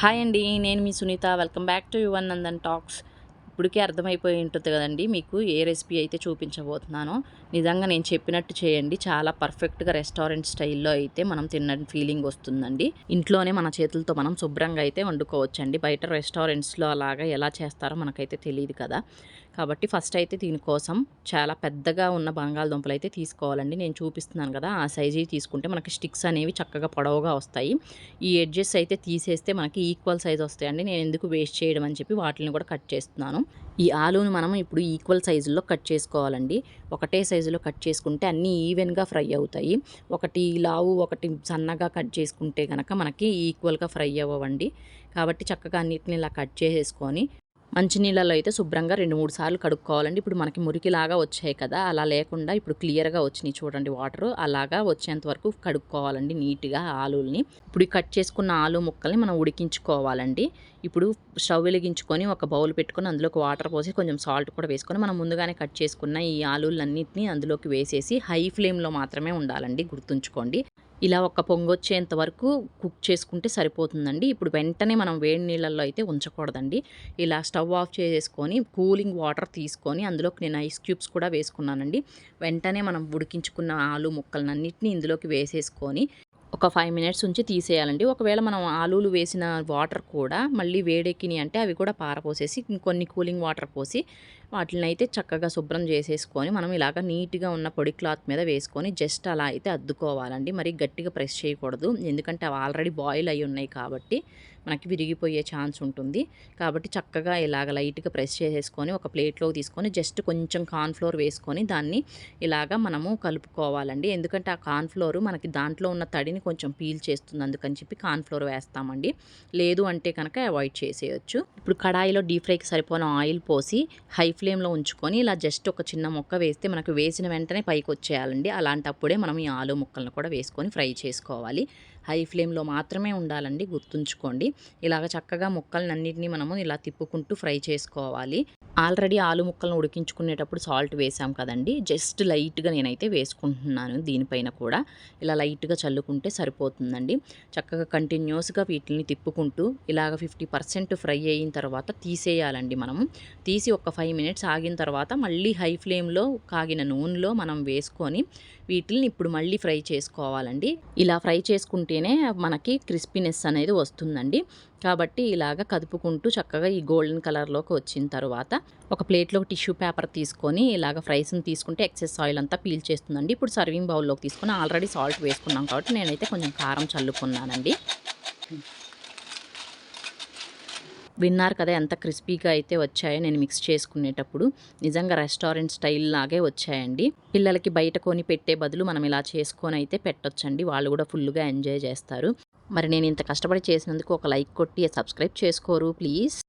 Hi అండి నేను మీ Sunitha. Welcome back to Yuvan Nandan talks. ఇప్పటికే అర్థమైపోయి ఉంటుంది కదండి మీకు ఏ రెసిపీ అయితే చూపించబోతున్నానో. నిజంగా నేను చెప్పినట్టు చేయండి. చాలా పర్ఫెక్ట్గా రెస్టారెంట్ స్టైల్లో అయితే మనం తిన్న ఫీలింగ్ వస్తుందండి. ఇంట్లోనే మన చేతులతో మనం శుభ్రంగా అయితే వండుకోవచ్చండి. బయట రెస్టారెంట్స్లో అలాగా ఎలా చేస్తారో మనకైతే తెలియదు కదా. కాబట్టి ఫస్ట్ అయితే దీనికోసం చాలా పెద్దగా ఉన్న బంగాళదుంపలు అయితే తీసుకోవాలండి. నేను చూపిస్తున్నాను కదా ఆ సైజు తీసుకుంటే మనకి స్టిక్స్ అనేవి చక్కగా పొడవుగా వస్తాయి. ఈ ఎడ్జెస్ అయితే తీసేస్తే మనకి ఈక్వల్ సైజ్ వస్తాయండి. నేను ఎందుకు వేస్ట్ చేయడం అని చెప్పి వాటిని కూడా కట్ చేస్తున్నాను. ఈ ఆలూని మనం ఇప్పుడు ఈక్వల్ సైజులో కట్ చేసుకోవాలండి. ఒకటే సైజులో కట్ చేసుకుంటే అన్నీ ఈవెన్గా ఫ్రై అవుతాయి. ఒకటి లావు ఒకటి సన్నగా కట్ చేసుకుంటే కనుక మనకి ఈక్వల్గా ఫ్రై అవ్వండి కాబట్టి చక్కగా అన్నిటిని ఇలా కట్ చేసేసుకొని మంచినీళ్ళలో అయితే శుభ్రంగా రెండు మూడు సార్లు కడుక్కోవాలండి. ఇప్పుడు మనకి మురికిలాగా వచ్చాయి కదా అలా లేకుండా ఇప్పుడు క్లియర్గా వచ్చినాయి చూడండి వాటర్. అలాగా వచ్చేంత వరకు కడుక్కోవాలండి నీట్గా ఆలుల్ని. ఇప్పుడు కట్ చేసుకున్న ఆలు ముక్కల్ని మనం ఉడికించుకోవాలండి. ఇప్పుడు స్టవ్ వెలిగించుకొని ఒక బౌల్ పెట్టుకొని అందులోకి వాటర్ పోసి కొంచెం సాల్ట్ కూడా వేసుకొని మనం ముందుగానే కట్ చేసుకున్న ఈ ఆలులన్నింటినీ అందులోకి వేసేసి హై ఫ్లేమ్లో మాత్రమే ఉండాలండి గుర్తుంచుకోండి. ఇలా ఒక పొంగొచ్చేంత వరకు కుక్ చేసుకుంటే సరిపోతుందండి. ఇప్పుడు వెంటనే మనం వేడి నీళ్ళల్లో అయితే ఉంచకూడదండి. ఇలా స్టవ్ ఆఫ్ చేసేసుకొని కూలింగ్ వాటర్ తీసుకొని అందులోకి నేను ఐస్ క్యూబ్స్ కూడా వేసుకున్నానండి. వెంటనే మనం ఉడికించుకున్న ఆలు ముక్కలన్నింటినీ ఇందులోకి వేసేసుకొని ఒక ఫైవ్ మినిట్స్ ఉంచి తీసేయాలండి. ఒకవేళ మనం ఆలూలు వేసిన వాటర్ కూడా మళ్ళీ వేడెక్కినాయి అంటే అవి కూడా పారపోసేసి ఇంకొన్ని కూలింగ్ వాటర్ పోసి వాటిని అయితే చక్కగా శుభ్రం చేసేసుకొని మనం ఇలాగ నీట్గా ఉన్న పొడి క్లాత్ మీద వేసుకొని జస్ట్ అలా అయితే అద్దుకోవాలండి. మరి గట్టిగా ప్రెస్ చేయకూడదు. ఎందుకంటే అవి ఆల్రెడీ బాయిల్ అయి ఉన్నాయి కాబట్టి మనకి విరిగిపోయే ఛాన్స్ ఉంటుంది. కాబట్టి చక్కగా ఇలాగ లైట్గా ప్రెస్ చేసేసుకొని ఒక ప్లేట్లో తీసుకొని జస్ట్ కొంచెం కార్న్ఫ్లోర్ వేసుకొని దాన్ని ఇలాగ మనము కలుపుకోవాలండి. ఎందుకంటే ఆ కార్న్ఫ్లోర్ మనకి దాంట్లో ఉన్న తడిని కొంచెం పీల్ చేస్తుంది అందుకని చెప్పి కార్న్ఫ్లోర్ వేస్తామండి. లేదు అంటే కనుక అవాయిడ్ చేసేయచ్చు. ఇప్పుడు కడాయిలో డీప్ ఫ్రైకి సరిపోయిన ఆయిల్ పోసి హై ఫ్లేమ్లో ఉంచుకొని ఇలా జస్ట్ ఒక చిన్న మొక్క వేస్తే మనకు వేసిన వెంటనే పైకి వచ్చేయాలండి అలాంటప్పుడే మనం ఈ ఆలు ముక్కలను కూడా వేసుకొని ఫ్రై చేసుకోవాలి. హై ఫ్లేమ్లో మాత్రమే ఉండాలండి గుర్తుంచుకోండి. ఇలాగ చక్కగా ముక్కలన్నింటినీ మనము ఇలా తిప్పుకుంటూ ఫ్రై చేసుకోవాలి. ఆల్రెడీ ఆలు ముక్కలను ఉడికించుకునేటప్పుడు సాల్ట్ వేసాం కదండి. జస్ట్ లైట్గా నేనైతే వేసుకుంటున్నాను దీనిపైన కూడా. ఇలా లైట్గా చల్లుకుంటే సరిపోతుందండి. చక్కగా కంటిన్యూస్గా వీటిని తిప్పుకుంటూ ఇలాగ ఫిఫ్టీ పర్సెంట్ ఫ్రై అయిన తర్వాత తీసేయాలండి మనము. తీసి ఒక ఫైవ్ మినిట్స్ ఆగిన తర్వాత మళ్ళీ హై ఫ్లేమ్లో కాగిన నూనెలో మనం వేసుకొని వీటిని ఇప్పుడు మళ్ళీ ఫ్రై చేసుకోవాలండి. ఇలా ఫ్రై చేసుకుంటే ఉంటేనే మనకి క్రిస్పీనెస్ అనేది వస్తుందండి. కాబట్టి ఇలాగ కదుపుకుంటూ చక్కగా ఈ గోల్డెన్ కలర్లోకి వచ్చిన తర్వాత ఒక ప్లేట్లో టిష్యూ పేపర్ తీసుకొని ఇలాగ ఫ్రైస్ని తీసుకుంటే ఎక్సెస్ ఆయిల్ అంతా పీల్ చేస్తుందండి. ఇప్పుడు సర్వింగ్ బౌల్లోకి తీసుకొని ఆల్రెడీ సాల్ట్ వేసుకున్నాం కాబట్టి నేనైతే కొంచెం కారం చల్లుకున్నానండి. విన్నారు కదా ఎంత క్రిస్పీగా అయితే వచ్చాయో నేను మిక్స్ చేసుకునేటప్పుడు. నిజంగా రెస్టారెంట్ స్టైల్ లాగే వచ్చాయండి. పిల్లలకి బయట కొని పెట్టే బదులు మనం ఇలా చేసుకొని అయితే పెట్టొచ్చండి. వాళ్ళు కూడా ఫుల్గా ఎంజాయ్ చేస్తారు. మరి నేను ఇంత కష్టపడి చేసినందుకు ఒక లైక్ కొట్టి సబ్స్క్రైబ్ చేసుకోరు ప్లీజ్.